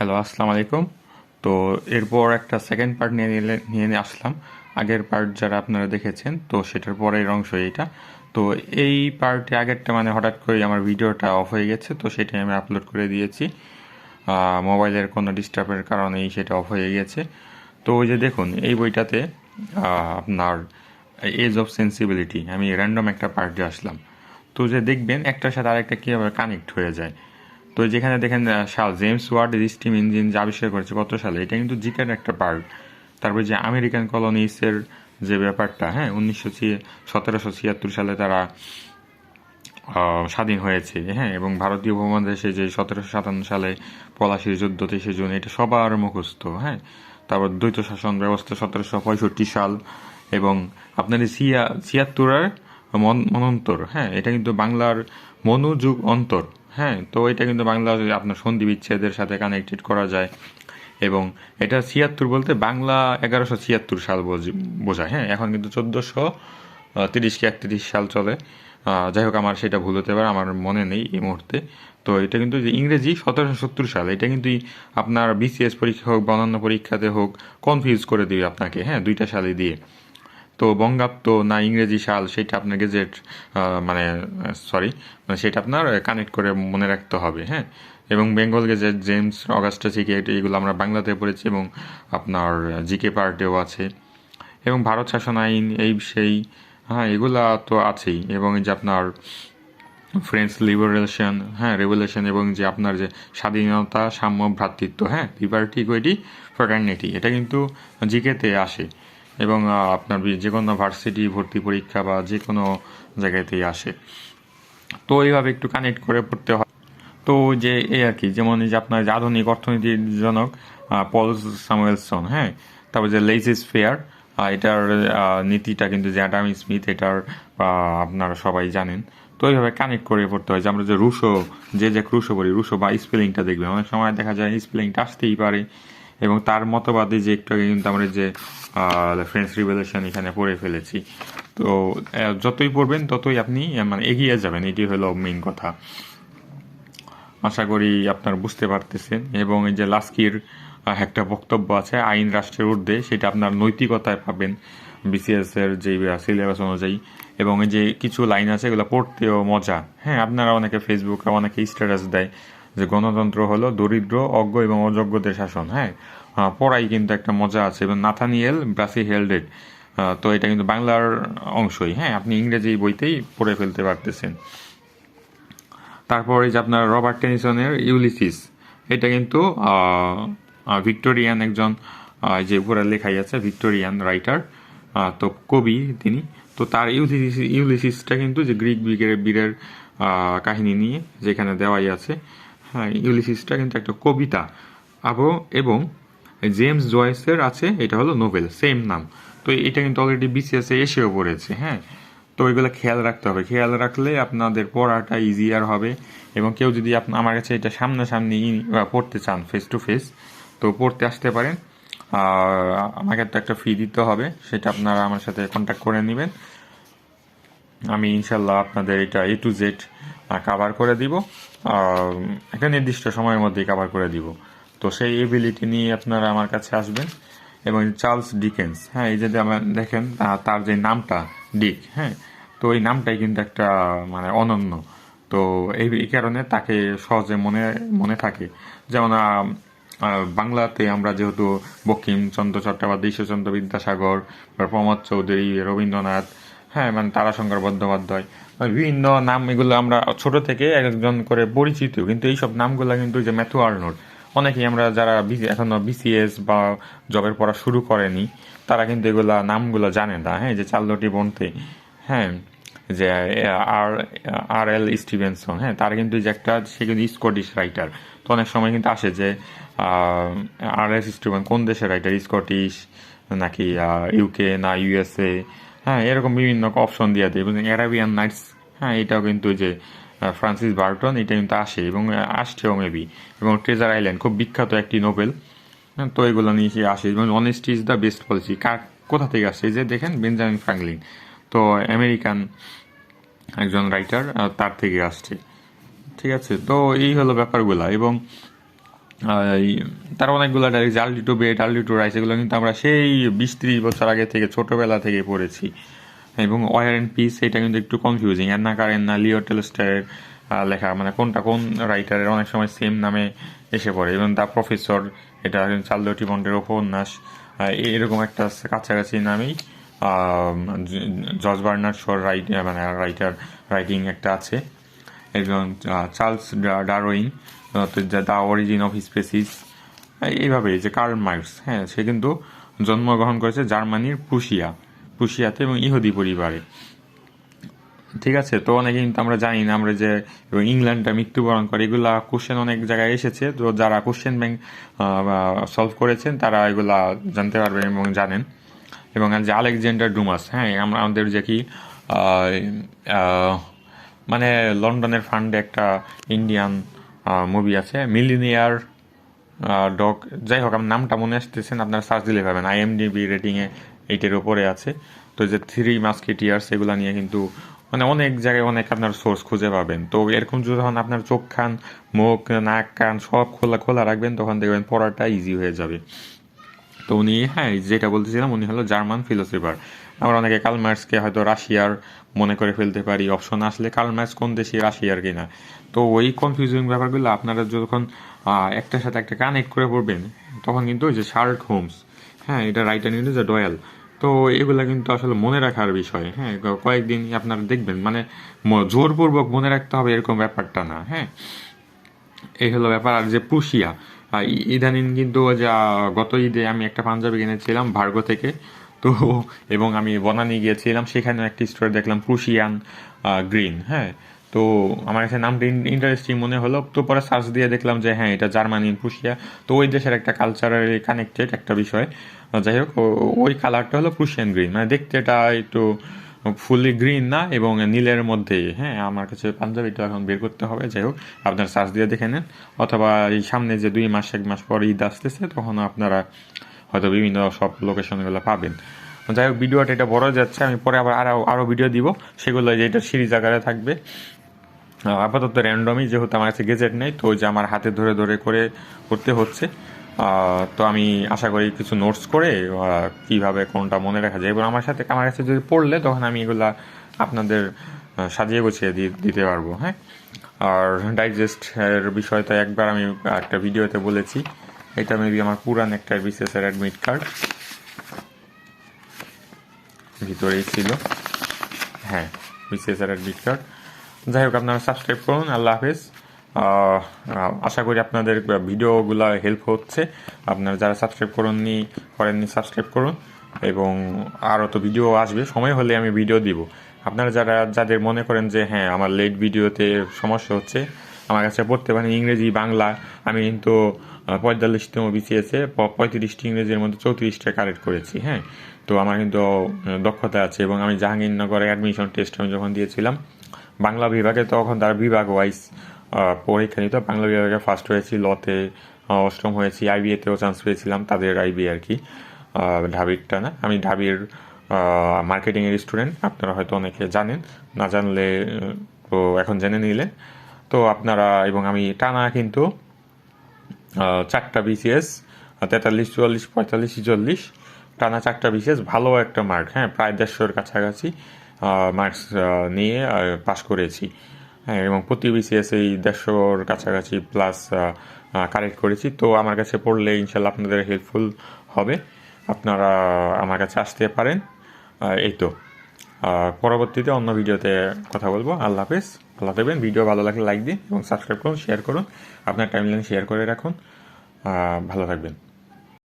Hello আসসালামু আলাইকুম। তো এরপর একটা সেকেন্ড পার্ট নিয়ে নিয়ে নিয়ে আসলাম। আগের পার্ট যারা আপনারা দেখেছেন, তো সেটার পরের অংশ এইটা তো এই পার্টে আগেরটা মানে হঠাৎ করে আমার ভিডিওটা অফ হয়ে গেছে, তো সেটাই আমি আপলোড করে দিয়েছি। মোবাইলের কোনো ডিস্টার্বের কারণেই সেটা অফ হয়ে গেছে। তো ওই যে দেখুন, এই বইটাতে আপনার এজ অফ সেন্সিবিলিটি আমি র্যান্ডম একটা পার্টে আসলাম। তো যে দেখবেন, একটার সাথে আরেকটা কীভাবে কানেক্ট হয়ে যায়। তো যেখানে দেখেন সাল জেমস ওয়ার্ড স্টিম ইঞ্জিন যা আবিষ্কার করেছে কত সালে? এটা কিন্তু জিকের একটা পার্ট তারপরে যে আমেরিকান কলোনিসের যে ব্যাপারটা হ্যাঁ উনিশশো সতেরোশো ছিয়াত্তর সালে তারা স্বাধীন হয়েছে হ্যাঁ এবং ভারতীয় উপমহাদেশে যে সতেরোশো সাতান্ন সালে পলাশির যুদ্ধ, তেইশে জুন, এটা সবার মুখস্থ হ্যাঁ। তারপর দ্বৈত শাসন ব্যবস্থা সতেরোশো পঁয়ষট্টি সাল এবং আপনার ছিয়া, ছিয়াত্তরের মন, মনন্তর হ্যাঁ এটা কিন্তু বাংলার মনোযুগ অন্তর। হ্যাঁ তো এটা কিন্তু বাংলা আপনার সন্ধি বিচ্ছেদের সাথে কানেক্টেড করা যায়। এবং এটা ছিয়াত্তর বলতে বাংলা এগারোশো ছিয়াত্তর সাল বোঝ- বোঝায়। হ্যাঁ এখন কিন্তু চোদ্দোশো তিরিশ কি একত্রিশ সাল চলে। যাই হোক, আমার সেটা ভুল হতে পারে, আমার মনে নেই এই মুহূর্তে। তো এটা কিন্তু যে ইংরেজি সতেরোশো সত্তর সাল, এটা কিন্তু আপনার বিসিএস পরীক্ষা হোক বা অন্যান্য পরীক্ষাতে হোক কনফিউজ করে দিবে আপনাকে। হ্যাঁ দুইটা সালে দিয়ে। তো বঙ্গাব্দ না ইংরেজি সাল সেটা আপনার গেজেট মানে সরি মানে সেটা আপনার কানেক্ট করে মনে রাখতে হবে হ্যাঁ? এবং বেঙ্গল গেজেট জেমস অগাস্টা থেকে এগুলো আমরা বাংলাতে পড়েছি এবং আপনার জিকে পার্টেও আছে। এবং ভারত শাসন আইন, এই, সেই হ্যাঁ এগুলা তো আছেই। এবং যে আপনার ফ্রেঞ্চ লিবারেশন হ্যাঁ রেভলিউশন এবং যে আপনার যে স্বাধীনতা, সাম্য, ভ্রাতৃত্ব হ্যাঁ লিবার্টি ইকুইটি ফ্রাটার্নিটি এটা কিন্তু জিকেতে আসে। এবং আপনার যে কোনো ভার্সিটি ভর্তি পরীক্ষা বা যে কোনো জায়গাতেই আসে। তো এইভাবে একটু কানেক্ট করে পড়তে হয়। তো যে এই আর কি, যেমন যে আপনার যে আধুনিক অর্থনীতির জনক পল সামুয়েলসন হ্যাঁ? তারপর যে লেজিস ফেয়ার এটার নীতিটা কিন্তু যে অ্যাডাম স্মিথ এটার আপনারা সবাই জানেন। তো এইভাবে কানেক্ট করে পড়তে হয়। যে আমরা যে রুশো, যে যে রুশো বলি, রুশো বা স্পেলিংটা দেখবে অনেক সময় দেখা যায় স্পেলিংটা আসতেই পারে। এবং তার মতবাদে যে একটু আগে কিন্তু আমরা যে ফ্রেঞ্চ রিভলিউশন এখানে পড়ে ফেলেছি। তো যতই পড়বেন, ততই আপনি মানে এগিয়ে যাবেন। এটি হলো মেইন কথা। আশা করি আপনারা বুঝতে পারতেছেন। এবং এই যে লাস্কির একটা বক্তব্য আছে, আইন রাষ্ট্রের ঊর্ধ্বে, সেটা আপনার নৈতিকতায় পাবেন বিসিএস এর যে সিলেবাস অনুযায়ী। এবং এই যে কিছু লাইন আছে, এগুলো পড়তেও মজা। হ্যাঁ আপনারা অনেকে ফেসবুকে অনেকে স্ট্যাটাস দেয়। যে গণতন্ত্র হলো দরিদ্র, অজ্ঞ এবং অযোগ্যদের শাসন হ্যাঁ? পড়াই কিন্তু একটা মজা আছে। এবং নাথানিয়েল, ব্রাসি হেলডেড তো এটা কিন্তু বাংলার অংশই হ্যাঁ? আপনি ইংরেজি বইতেই পড়ে ফেলতে পারতেছেন। তারপরে যে আপনার রবার্ট টেনিসনের ইউলিসিস, এটা কিন্তু ভিক্টোরিয়ান একজন যে উপরে লেখাই আছে, ভিক্টোরিয়ান রাইটার তো কবি তিনি। তো তার ইউলিসিস, ইউলিসিসটা কিন্তু যে গ্রিক বীরের বীরের কাহিনী নিয়ে যেখানে দেওয়াই আছে হ্যাঁ ইউলিসিসটা কিন্তু একটা কবিতা। আবো এবং জেমস জয়েসের আছে, এটা হলো নোবেল সেম নাম। তো এটা কিন্তু অলরেডি বিসিএস এসেও পড়েছে হ্যাঁ? তো এগুলো খেয়াল রাখতে হবে। খেয়াল রাখলে আপনাদের পড়াটা ইজিয়ার হবে এবং কেউ যদি আপনি আমার কাছে এটা সামনাসামনি পড়তে চান ফেস টু ফেস তো পড়তে আসতে পারেন। আর আমাকে তো একটা ফি দিতে হবে, সেটা আপনারা আমার সাথে কন্ট্যাক্ট করে নেবেন। আমি ইনশাল্লাহ আপনাদের এটা এ টু জেড কাভার করে দিব। একটা নির্দিষ্ট সময়ের মধ্যেই কাভার করে দিব। তো সেই এবিলিটি নিয়ে আপনারা আমার কাছে আসবেন। এবং চার্লস ডিকেন্স হ্যাঁ এই যদি আমার দেখেন তার যে নামটা ডিক হ্যাঁ তো এই নামটাই কিন্তু একটা মানে অনন্য। তো এই কারণে তাকে সহজে মনে মনে থাকে। যেমন বাংলাতে আমরা যেহেতু বঙ্কিমচন্দ্র চট্টোপাধ্যায়, ঈশ্বরচন্দ্র বিদ্যাসাগর প্রমোদ চৌধুরী, রবীন্দ্রনাথ হ্যাঁ মানে তারাশঙ্কর বন্দ্যোপাধ্যায়। বিভিন্ন নাম এগুলো আমরা ছোট থেকে এক একজন করে পরিচিত, কিন্তু এইসব নামগুলো কিন্তু যে ম্যাথু আর্নোর অনেকেই আমরা যারা এখনও বিসিএস বা জবের পড়া শুরু করেনি, তারা কিন্তু এগুলা নামগুলো জানে না হ্যাঁ যে চাল্লটি বনতে হ্যাঁ যে, আর আর এল স্টিভেনসন হ্যাঁ তার কিন্তু যে একটা, সে কিন্তু স্কটিশ রাইটার। তো অনেক সময় কিন্তু আসে যে আর এস স্টিভেন কোন দেশের রাইটার, স্কটিশ, নাকি ইউকে না ইউএসএ হ্যাঁ এরকম বিভিন্ন অপশন দিয়ে দেয়। এবং অ্যারাবিয়ান নাইটস হ্যাঁ এটাও কিন্তু যে ফ্রান্সিস বার্টন এটা কিন্তু আসে এবং আসছেও মেবি এবং ট্রেজার আইল্যান্ড খুব বিখ্যাত একটি নোবেল হ্যাঁ, তো এগুলো নিয়ে সে আসে। এবং honesty is the best policy কার কোথা থেকে আসছে? যে দেখেন বেঞ্জামিন ফ্রাঙ্কলিন তো আমেরিকান একজন রাইটার তার থেকে আসছে। ঠিক আছে তো এই হলো ব্যাপারগুলা। এবং তার অনেকগুলো direct early to bed early to rise এগুলো কিন্তু আমরা সেই বিশ ত্রিশ বছর আগে থেকে, ছোটোবেলা থেকে পড়েছি। এবং ওয়ার অ্যান্ড পিস এটা কিন্তু একটু কনফিউজিং এন্না কারেন্না লিও টেলস্টারের লেখা মানে কোনটা কোন রাইটারের অনেক সময় সেম নামে এসে পড়ে। এবং দ্য প্রফেসর এটা চালদো টিমন্ডের উপন্যাস। এরকম একটা কাছাকাছি নামেই জর্জ বার্নার শোর রাইট মানে রাইটার রাইটিং একটা আছে। একজন চার্লস ডা- Darwin the origin of species এইভাবে যে কার্ল মার্কস হ্যাঁ সে কিন্তু জন্মগ্রহণ করেছে জার্মানির প্রুশিয়া প্রুশিয়াতে এবং ইহুদি পরিবারে। ঠিক আছে, তো অনেকে কিন্তু আমরা জানি না, আমরা যে ইংল্যান্ডটা মৃত্যুবরণ করে, এগুলা কোশ্চেন অনেক জায়গায় এসেছে, তো যারা কোশ্চেন ব্যাংক সলভ করেছেন, তারা এগুলা জানতে পারবেন এবং জানেন। এবং যে আলেকজান্ডার ডুমাস হ্যাঁ আমরা আমাদের যে কি মানে লন্ডনের ফান্ডে একটা ইন্ডিয়ান মুভি আছে মিলিনিয়ার ডগ যাই হোক, আমার নামটা মনে আসতেছেন আপনারা সার্চ দিলে পাবেন। আইএমডিবি রেটিংয়ে এইটের উপরে আছে। তো যে থ্রি মাস্কেটিয়ার্স এগুলো নিয়ে কিন্তু মানে অনেক জায়গায় অনেক আপনার সোর্স খুঁজে পাবেন। তো এরকম যখন আপনার চোখ খান মুখ, নাক, কান সব খোলা খোলা রাখবেন, তখন দেখবেন পড়াটা ইজি হয়ে যাবে। তো উনি হ্যাঁ যেটা বলতেছিলাম, উনি হলো জার্মান ফিলোসফার আমরা অনেকে কালমার্সকে হয়তো রাশিয়ার মনে করে ফেলতে পারি। অপশন আসলে কালমার্স কোন দেশে, রাশিয়ার কিনা। তো ওই কনফিউজিং ব্যাপারগুলো আপনারা যখন একটার সাথে একটা কানেক্ট করে পড়বেন, তখন কিন্তু ওই যে শার্ক হোমস হ্যাঁ এটা রাইটার নিউজ যে ডয়েল, তো এগুলো কিন্তু আসলে মনে রাখার বিষয় হ্যাঁ কয়েকদিন আপনারা দেখবেন। মানে জোরপূর্বক মনে রাখতে হবে এরকম ব্যাপারটা না হ্যাঁ। এই হলো ব্যাপার। আর যে প্রুশিয়া ইদানিং কিন্তু যা গত ঈদে আমি একটা পাঞ্জাবি কিনেছিলাম ভার্গো থেকে তো, এবং আমি বনানি গিয়েছিলাম সেখানে একটি স্টোরে দেখলাম প্রুশিয়ান গ্রিন হ্যাঁ? তো, আমার কাছে নামটা ইন্টারেস্টিং মনে হলো, তো পরে সার্চ দিয়ে দেখলাম যে হ্যাঁ এটা জার্মানি প্রুশিয়া তো ওই দেশের একটা কালচারালি কানেক্টেড একটা বিষয়। যাই হোক ওই কালারটা হলো প্রুশিয়ান গ্রিন মানে দেখতে এটা একটু ফুলি গ্রিন না, এবং নীলের মধ্যে হ্যাঁ আমার কাছে পাঞ্জাবিটা এখন বের করতে হবে, যাই হোক, আপনার সার্চ দিয়ে দেখে নেন। অথবা এই সামনে যে দুই মাস, এক মাস পর ঈদ আসতেছে তখন আপনারা হয়তো বিভিন্ন সব লোকেশনগুলো পাবেন। যাই হোক, ভিডিওটা এটা বড় যাচ্ছে, আমি পরে আবার আরও আরও ভিডিও দিব। সেগুলো যেটা সিরিজ আকারে থাকবে। আপাতত র্যান্ডমই যেহেতু আমার কাছে গেজেট নেই, তো যে আমার হাতে ধরে ধরে করে করতে হচ্ছে। তো আমি আশা করি কিছু নোটস করে কীভাবে কোনটা মনে রাখা যায়। এবং আমার সাথে, আমার কাছে যদি পড়লে, তখন আমি এগুলা আপনাদের সাজিয়ে গুছিয়ে দিতে পারব হ্যাঁ? আর ডাইজেস্টের বিষয়টা একবার আমি একটা ভিডিওতে বলেছি। এটা মেবি আমার পুরান একটা বিসিএস এর অ্যাডমিট কার্ড ভিতরেই ছিল। হ্যাঁ বিসিএস এর অ্যাডমিট কার্ড যাই হোক, আপনারা সাবস্ক্রাইব করুন, আল্লাহ হাফেজ। আশা করি আপনাদের ভিডিওগুলো হেল্প হচ্ছে। আপনারা যারা সাবস্ক্রাইব করেননি করেননি সাবস্ক্রাইব করুন। এবং আরও তো ভিডিও আসবে, সময় হলে আমি ভিডিও দিব। আপনারা যারা, যাদের মনে করেন যে হ্যাঁ আমার লেট ভিডিওতে সমস্যা হচ্ছে আমার কাছে পড়তে পারেন, ইংরেজি, বাংলা, আমি কিন্তু পঁয়তাল্লিশতম বিসিএসে পঁয়ত্রিশটি ইংরেজির মধ্যে চৌত্রিশটা কারেক্ট করেছি হ্যাঁ। তো আমার কিন্তু দক্ষতা আছে এবং আমি জাহাঙ্গীরনগরে অ্যাডমিশন টেস্ট আমি যখন দিয়েছিলাম, বাংলা বিভাগে তখন তার বিভাগ ওয়াইজ পরীক্ষা নিত। বাংলা বিভাগে ফার্স্ট হয়েছি লতে অষ্টম হয়েছি আইবিএতেও চান্স পেয়েছিলাম, তাদের আইবি আর কি ঢাবিরটা না আমি ঢাবির মার্কেটিংয়ের স্টুডেন্ট আপনারা হয়তো অনেকে জানেন, না জানলে তো এখন জেনে নিলেন। তো আপনারা এবং আমি টানা কিন্তু চারটা বিসিএস তেতাল্লিশ, চুয়াল্লিশ, পঁয়তাল্লিশ চল্লিশ টানা চারটা বিসিএস ভালো একটা মার্ক হ্যাঁ প্রায় দেড়শোর কাছাকাছি মার্কস নিয়ে পাশ করেছি। হ্যাঁ এবং প্রতি বিসিএস এই দেড়শোর কাছাকাছি প্লাস কারেক্ট করেছি। তো আমার কাছে পড়লে ইনশাল্লাহ আপনাদের হেল্পফুল হবে। আপনারা আমার কাছে আসতে পারেন। এই তো। পরবর্তীতে অন্য ভিডিওতে কথা বলব। আল্লাহ হাফেজ। ভালো থাকবেন ভিডিও ভালো লাগলে লাইক দিন এবং সাবস্ক্রাইব করুন শেয়ার করুন। আপনার টাইমলাইন শেয়ার করে রাখুন। ভালো থাকবেন।